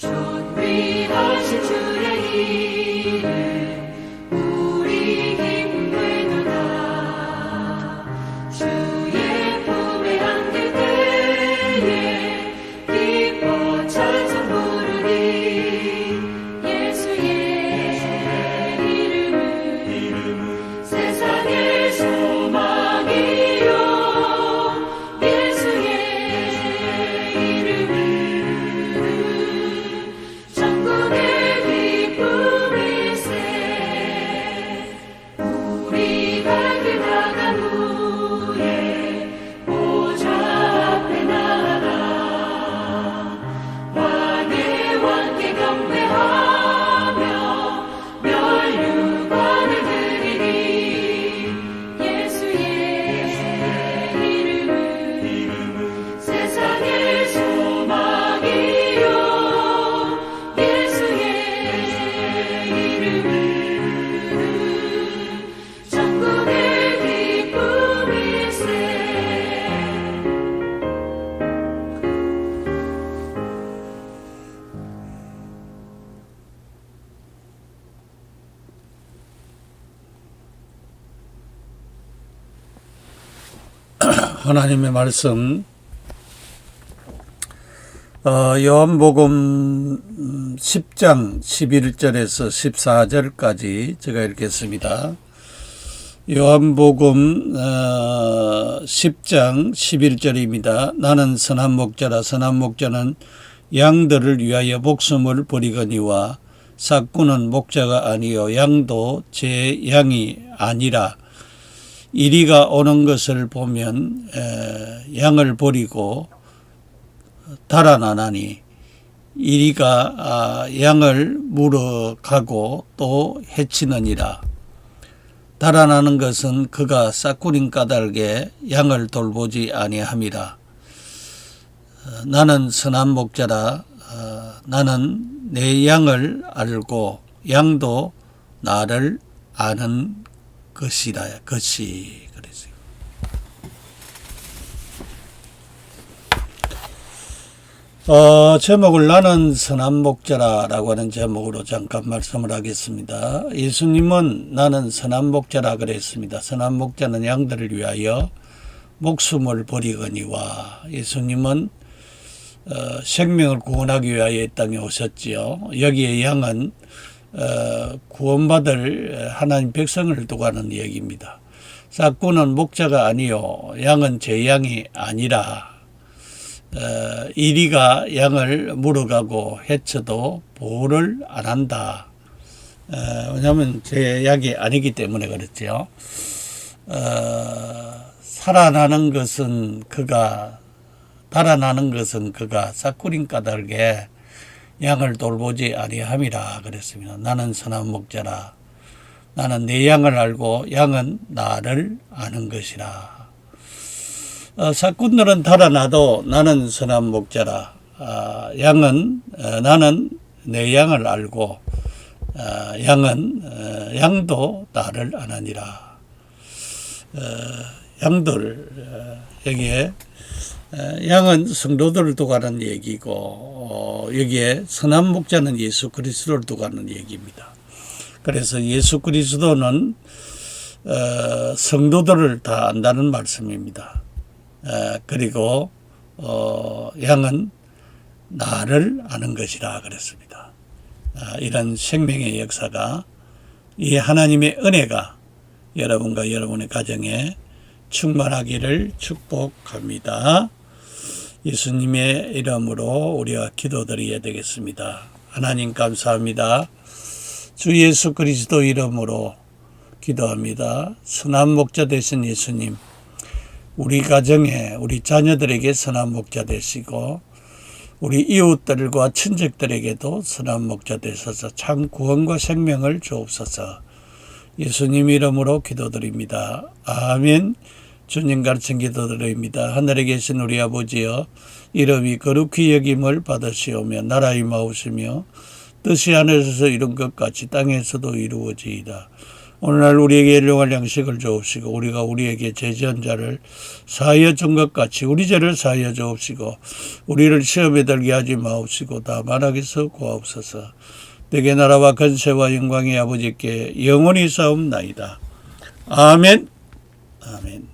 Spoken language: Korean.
Joy. 하나님의 말씀 어, 요한복음 10장 11절에서 14절까지 제가 읽겠습니다. 요한복음 어, 10장 11절입니다. 나는 선한 목자라 선한 목자는 양들을 위하여 목숨을 버리거니와 사꾼은 목자가 아니요 양도 제 양이 아니라 이리가 오는 것을 보면 에, 양을 버리고 달아나나니 이리가 아, 양을 물어가고 또 해치느니라. 달아나는 것은 그가 싹구린 까닭에 양을 돌보지 아니함이라. 어, 나는 선한 목자라. 어, 나는 내 양을 알고 양도 나를 아는 것이라 것이 그랬어요. 어, 제목을 나는 선한 목자라라고 하는 제목으로 잠깐 말씀을 하겠습니다. 예수님은 나는 선한 목자라 그랬습니다. 선한 목자는 양들을 위하여 목숨을 버리거니와 예수님은 어, 생명을 구원하기 위하여 이 땅에 오셨지요. 여기에 양은 어, 구원받을 하나님 백성을 두고 하는 얘기입니다. 싹구는 목자가 아니요 양은 제 양이 아니라 어, 이리가 양을 물어가고 해쳐도 보호를 안 한다. 어, 왜냐하면 제 약이 아니기 때문에. 어, 살아나는 것은 그가 달아나는 것은 그가 싹구린 까닭에 양을 돌보지 아니함이라 그랬습니다. 나는 선한 목자라. 나는 내 양을 알고 양은 나를 아는 것이라. 어, 사꾼들은 달아나도 나는 선한 목자라. 아, 양은 어, 나는 내 양을 알고 아, 양은 어, 양도 나를 아느니라. 어, 양들 어, 여기에 어, 양은 성도들을 두고 가는 얘기고 어, 여기에 선한 목자는 예수 그리스도를 두고 가는 얘기입니다. 그래서 예수 그리스도는 어, 성도들을 다 안다는 말씀입니다. 에, 그리고 어, 양은 나를 아는 것이라 그랬습니다. 아, 이런 생명의 역사가 이 하나님의 은혜가 여러분과 여러분의 가정에 충만하기를 축복합니다. 예수님의 이름으로 우리가 기도드려야 되겠습니다. 하나님 감사합니다. 주 예수 그리스도 이름으로 기도합니다. 선한 목자 되신 예수님, 우리 가정에 우리 자녀들에게 선한 목자 되시고 우리 이웃들과 친척들에게도 선한 목자 되셔서 참 구원과 생명을 주옵소서. 예수님 이름으로 기도드립니다. 아멘. 주님 가르친 기도드립니다. 하늘에 계신 우리 아버지여 이름이 거룩히 여김을 받으시오며 나라 임하오시며 뜻이 하늘에서 이룬 것 같이 땅에서도 이루어지이다. 오늘날 우리에게 일용할 양식을 주옵시고 우리가 우리에게 제지한 자를 사하여 준 것 같이 우리 죄를 사하여 주옵시고 우리를 시험에 들게 하지 마옵시고 다만 악에서 구하옵소서 내게 나라와 건세와 영광의 아버지께 영원히 싸움나이다. 아멘 아멘